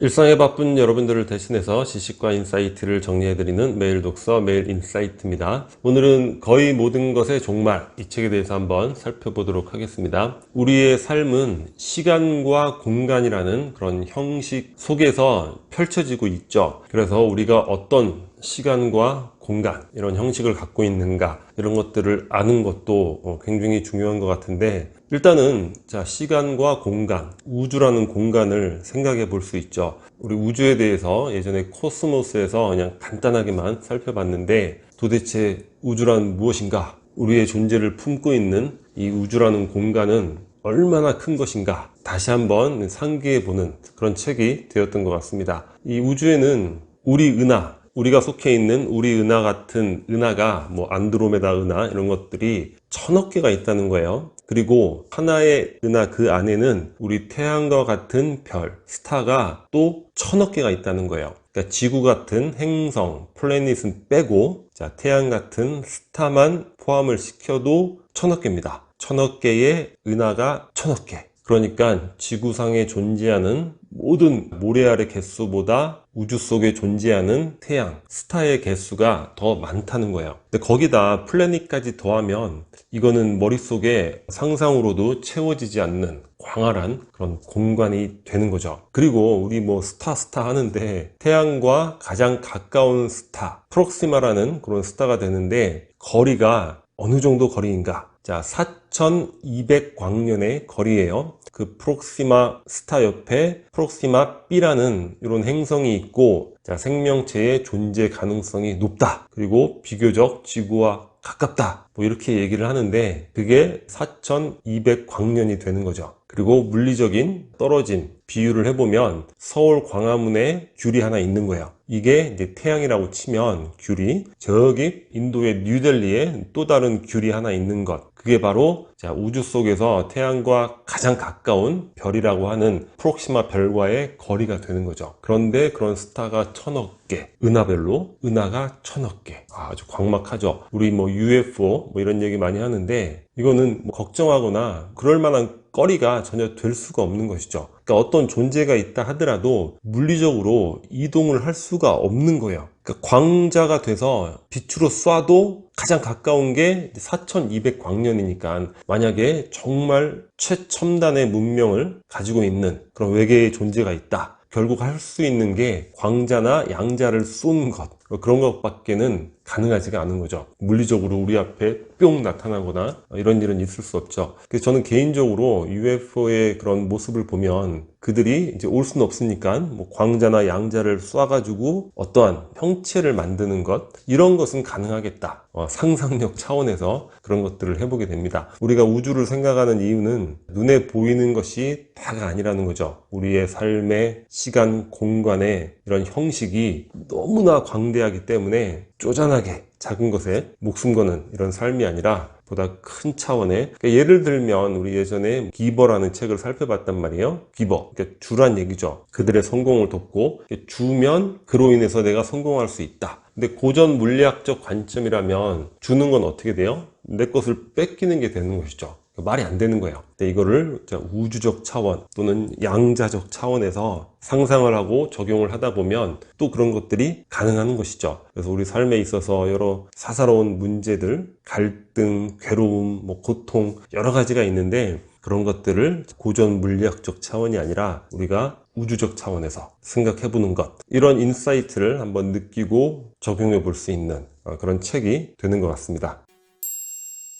일상에 바쁜 여러분들을 대신해서 지식과 인사이트를 정리해드리는 매일 독서 매일 인사이트입니다. 오늘은 거의 모든 것의 종말 이 책에 대해서 한번 살펴보도록 하겠습니다. 우리의 삶은 시간과 공간이라는 그런 형식 속에서 펼쳐지고 있죠. 그래서 우리가 어떤 시간과 공간 이런 형식을 갖고 있는가 이런 것들을 아는 것도 어, 굉장히 중요한 것 같은데 일단은 자 시간과 공간 우주라는 공간을 생각해 볼 수 있죠. 우리 우주에 대해서 예전에 코스모스에서 그냥 간단하게만 살펴봤는데 도대체 우주란 무엇인가? 우리의 존재를 품고 있는 이 우주라는 공간은 얼마나 큰 것인가? 다시 한번 상기해 보는 그런 책이 되었던 것 같습니다. 이 우주에는 우리 은하 우리가 속해 있는 우리 은하 같은 은하가 뭐 안드로메다 은하 이런 것들이 천억 개가 있다는 거예요. 그리고 하나의 은하 그 안에는 우리 태양과 같은 별, 스타가 또 천억 개가 있다는 거예요. 그러니까 지구 같은 행성, 플래닛은 빼고 자, 태양 같은 스타만 포함을 시켜도 천억 개입니다. 천억 개의 은하가 천억 개. 그러니까 지구상에 존재하는 모든 모래알의 개수보다 우주 속에 존재하는 태양, 스타의 개수가 더 많다는 거예요. 근데 거기다 플래닛까지 더하면 이거는 머릿속에 상상으로도 채워지지 않는 광활한 그런 공간이 되는 거죠. 그리고 우리 뭐 스타 스타 하는데 태양과 가장 가까운 스타, 프록시마라는 그런 스타가 되는데 거리가 어느 정도 거리인가? 자, 4200광년의 거리예요. 그 프록시마 스타 옆에 프록시마 B라는 이런 행성이 있고 자, 생명체의 존재 가능성이 높다. 그리고 비교적 지구와 가깝다. 뭐 이렇게 얘기를 하는데 그게 4200광년이 되는 거죠. 그리고 물리적인 떨어짐 비유를 해보면 서울 광화문에 귤이 하나 있는 거예요. 이게 이제 태양이라고 치면 귤이 저기 인도의 뉴델리에 또 다른 귤이 하나 있는 것. 그게 바로 자, 우주 속에서 태양과 가장 가까운 별이라고 하는 프록시마 별과의 거리가 되는 거죠. 그런데 그런 스타가 천억 개, 은하별로 은하가 천억 개. 아, 아주 광막하죠. 우리 뭐 UFO 뭐 이런 얘기 많이 하는데 이거는 뭐 걱정하거나 그럴 만한 거리가 전혀 될 수가 없는 것이죠. 그러니까 어떤 존재가 있다 하더라도 물리적으로 이동을 할 수가 없는 거예요. 그러니까 광자가 돼서 빛으로 쏴도 가장 가까운 게 4200광년이니까 만약에 정말 최첨단의 문명을 가지고 있는 그런 외계의 존재가 있다. 결국 할 수 있는 게 광자나 양자를 쏘는 것 그런 것밖에는 가능하지가 않은 거죠. 물리적으로 우리 앞에 뿅 나타나거나 이런 일은 있을 수 없죠. 그래서 저는 개인적으로 UFO의 그런 모습을 보면 그들이 이제 올 수는 없으니까 뭐 광자나 양자를 쏴가지고 어떠한 형체를 만드는 것 이런 것은 가능하겠다. 어, 상상력 차원에서 그런 것들을 해보게 됩니다. 우리가 우주를 생각하는 이유는 눈에 보이는 것이 다가 아니라는 거죠. 우리의 삶의 시간 공간의 이런 형식이 너무나 광대하기 때문에 쪼잔하게 작은 것에 목숨 거는 이런 삶이 아니라 보다 큰 차원의 그러니까 예를 들면 우리 예전에 기버라는 책을 살펴봤단 말이에요. 기버. 그러니까 주란 얘기죠. 그들의 성공을 돕고 주면 그로 인해서 내가 성공할 수 있다. 근데 고전 물리학적 관점이라면 주는 건 어떻게 돼요? 내 것을 뺏기는 게 되는 것이죠 말이 안 되는 거예요. 근데 이거를 우주적 차원 또는 양자적 차원에서 상상을 하고 적용을 하다 보면 또 그런 것들이 가능한 것이죠. 그래서 우리 삶에 있어서 여러 사사로운 문제들, 갈등, 괴로움, 뭐 고통 여러 가지가 있는데 그런 것들을 고전 물리학적 차원이 아니라 우리가 우주적 차원에서 생각해 보는 것 이런 인사이트를 한번 느끼고 적용해 볼 수 있는 그런 책이 되는 것 같습니다.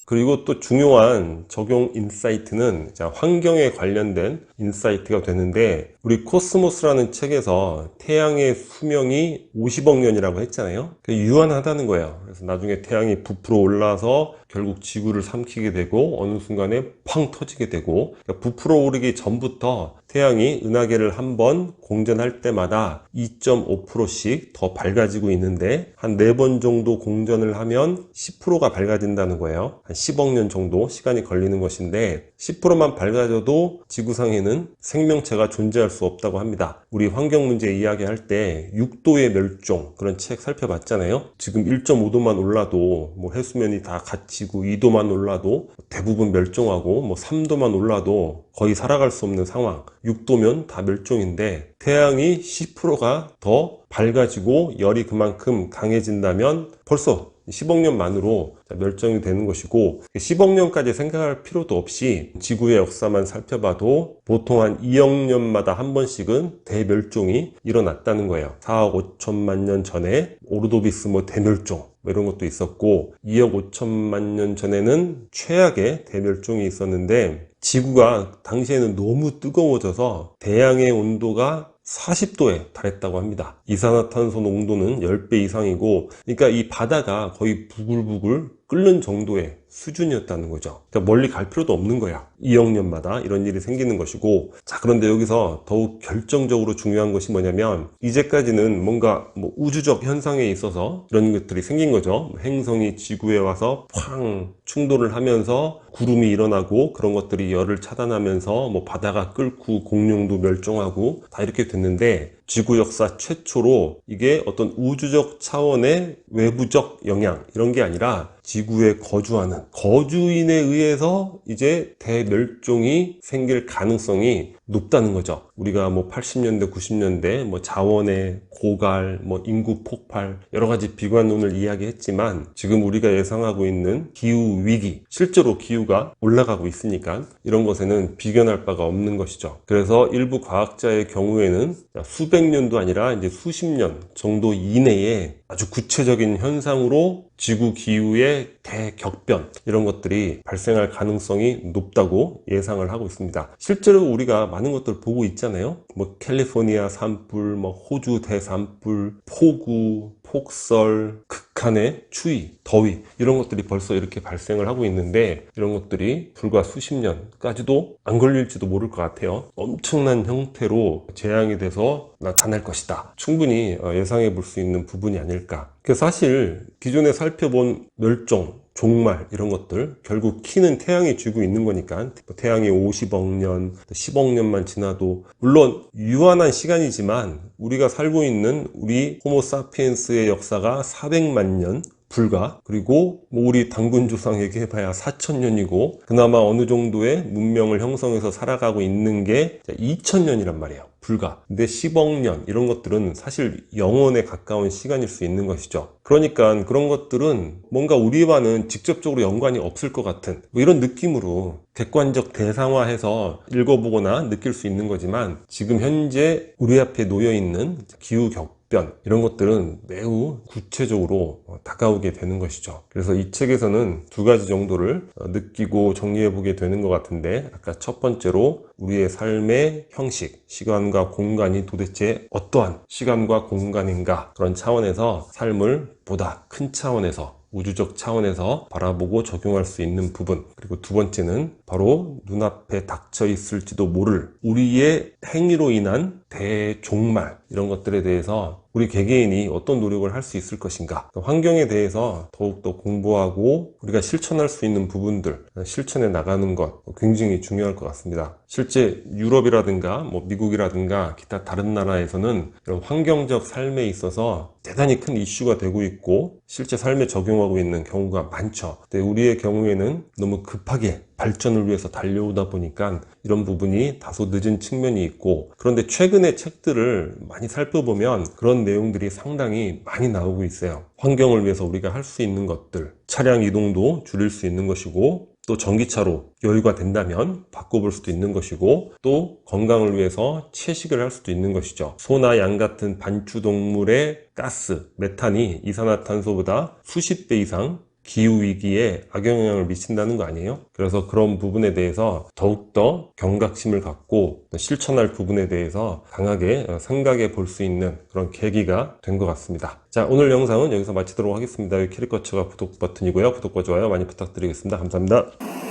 그리고 또 중요한 적용 인사이트는 환경에 관련된 인사이트가 되는데 우리 코스모스라는 책에서 태양의 수명이 50억 년이라고 했잖아요. 유한하다는 거예요. 그래서 나중에 태양이 부풀어 올라서 결국 지구를 삼키게 되고 어느 순간에 팡 터지게 되고 그러니까 부풀어 오르기 전부터 태양이 은하계를 한 번 공전할 때마다 2.5%씩 더 밝아지고 있는데 한 4번 정도 공전을 하면 10%가 밝아진다는 거예요. 한 10억 년 정도 시간이 걸리는 것인데 10%만 밝아져도 지구상에는 생명체가 존재할 수 없다고 합니다. 우리 환경 문제 이야기할 때 6도의 멸종 그런 책 살펴봤잖아요. 지금 1.5도만 올라도 뭐 해수면이 다 갇히고 2도만 올라도 대부분 멸종하고 뭐 3도만 올라도 거의 살아갈 수 없는 상황. 6도면 다 멸종인데 태양이 10%가 더 밝아지고 열이 그만큼 강해진다면 벌써 10억 년 만으로 멸종이 되는 것이고 10억 년까지 생각할 필요도 없이 지구의 역사만 살펴봐도 보통 한 2억 년마다 한 번씩은 대멸종이 일어났다는 거예요. 4억 5천만 년 전에 오르도비스 뭐 대멸종 뭐 이런 것도 있었고 2억 5천만 년 전에는 최악의 대멸종이 있었는데 지구가 당시에는 너무 뜨거워져서 대양의 온도가 40도에 달했다고 합니다. 이산화탄소 농도는 10배 이상이고, 그러니까 이 바다가 거의 부글부글 끓는 정도의 수준이었다는 거죠. 그러니까 멀리 갈 필요도 없는 거야. 2억 년마다 이런 일이 생기는 것이고, 자, 그런데 여기서 더욱 결정적으로 중요한 것이 뭐냐면, 이제까지는 뭔가 뭐 우주적 현상에 있어서 이런 것들이 생긴 거죠. 행성이 지구에 와서 팡 충돌을 하면서 구름이 일어나고 그런 것들이 열을 차단하면서 뭐 바다가 끓고 공룡도 멸종하고 다 이렇게 됐는데 지구 역사 최초로 이게 어떤 우주적 차원의 외부적 영향 이런 게 아니라 지구에 거주하는 거주인에 의해서 이제 대멸종이 생길 가능성이 높다는 거죠. 우리가 뭐 80년대, 90년대 뭐 자원의 고갈, 뭐 인구 폭발 여러 가지 비관론을 이야기했지만 지금 우리가 예상하고 있는 기후 위기 실제로 기후가 올라가고 있으니까 이런 것에는 비견할 바가 없는 것이죠. 그래서 일부 과학자의 경우에는 수백 년도 아니라 이제 수십 년 정도 이내에 아주 구체적인 현상으로 지구 기후의 대격변 이런 것들이 발생할 가능성이 높다고 예상을 하고 있습니다. 실제로 우리가 많은 것들을 보고 있잖아요. 뭐 캘리포니아 산불, 뭐 호주 대산불, 폭우, 폭설, 극 한의 추위, 더위 이런 것들이 벌써 이렇게 발생을 하고 있는데 이런 것들이 불과 수십 년까지도 안 걸릴지도 모를 것 같아요. 엄청난 형태로 재앙이 돼서 나타날 것이다. 충분히 어, 예상해 볼 수 있는 부분이 아닐까. 그 사실 기존에 살펴본 멸종, 종말 이런 것들 결국 키는 태양이 쥐고 있는 거니까 뭐 태양이 50억 년, 10억 년만 지나도 물론 유한한 시간이지만 우리가 살고 있는 우리 호모사피엔스의 역사가 400만 년 불가 그리고 뭐 우리 당군 조상 얘기해봐야 4천년이고 그나마 어느 정도의 문명을 형성해서 살아가고 있는 게 2천년이란 말이에요 불가 근데 10억 년 이런 것들은 사실 영원에 가까운 시간일 수 있는 것이죠. 그러니까 그런 것들은 뭔가 우리와는 직접적으로 연관이 없을 것 같은 뭐 이런 느낌으로 객관적 대상화해서 읽어보거나 느낄 수 있는 거지만 지금 현재 우리 앞에 놓여 있는 기후 격 변 이런 것들은 매우 구체적으로 어, 다가오게 되는 것이죠. 그래서 이 책에서는 두 가지 정도를 어, 느끼고 정리해 보게 되는 것 같은데 아까 첫 번째로 우리의 삶의 형식, 시간과 공간이 도대체 어떠한 시간과 공간인가 그런 차원에서 삶을 보다 큰 차원에서 우주적 차원에서 바라보고 적용할 수 있는 부분 그리고 두 번째는 바로 눈앞에 닥쳐 있을지도 모를 우리의 행위로 인한 대종말 이런 것들에 대해서 우리 개개인이 어떤 노력을 할 수 있을 것인가. 그 환경에 대해서 더욱더 공부하고 우리가 실천할 수 있는 부분들 실천해 나가는 것 굉장히 중요할 것 같습니다. 실제 유럽이라든가 뭐 미국이라든가 기타 다른 나라에서는 이런 환경적 삶에 있어서 대단히 큰 이슈가 되고 있고 실제 삶에 적용하고 있는 경우가 많죠. 근데 우리의 경우에는 너무 급하게 발전을 위해서 달려오다 보니까 이런 부분이 다소 늦은 측면이 있고 그런데 최근의 책들을 많이 살펴보면 그런 내용들이 상당히 많이 나오고 있어요. 환경을 위해서 우리가 할 수 있는 것들, 차량 이동도 줄일 수 있는 것이고 또 전기차로 여유가 된다면 바꿔볼 수도 있는 것이고 또 건강을 위해서 채식을 할 수도 있는 것이죠. 소나 양 같은 반추동물의 가스, 메탄이 이산화탄소보다 수십 배 이상 기후위기에 악영향을 미친다는 거 아니에요? 그래서 그런 부분에 대해서 더욱더 경각심을 갖고 실천할 부분에 대해서 강하게 생각해 볼 수 있는 그런 계기가 된 것 같습니다. 자, 오늘 영상은 여기서 마치도록 하겠습니다. 캐릭터처가 구독 버튼이고요. 구독과 좋아요 많이 부탁드리겠습니다. 감사합니다.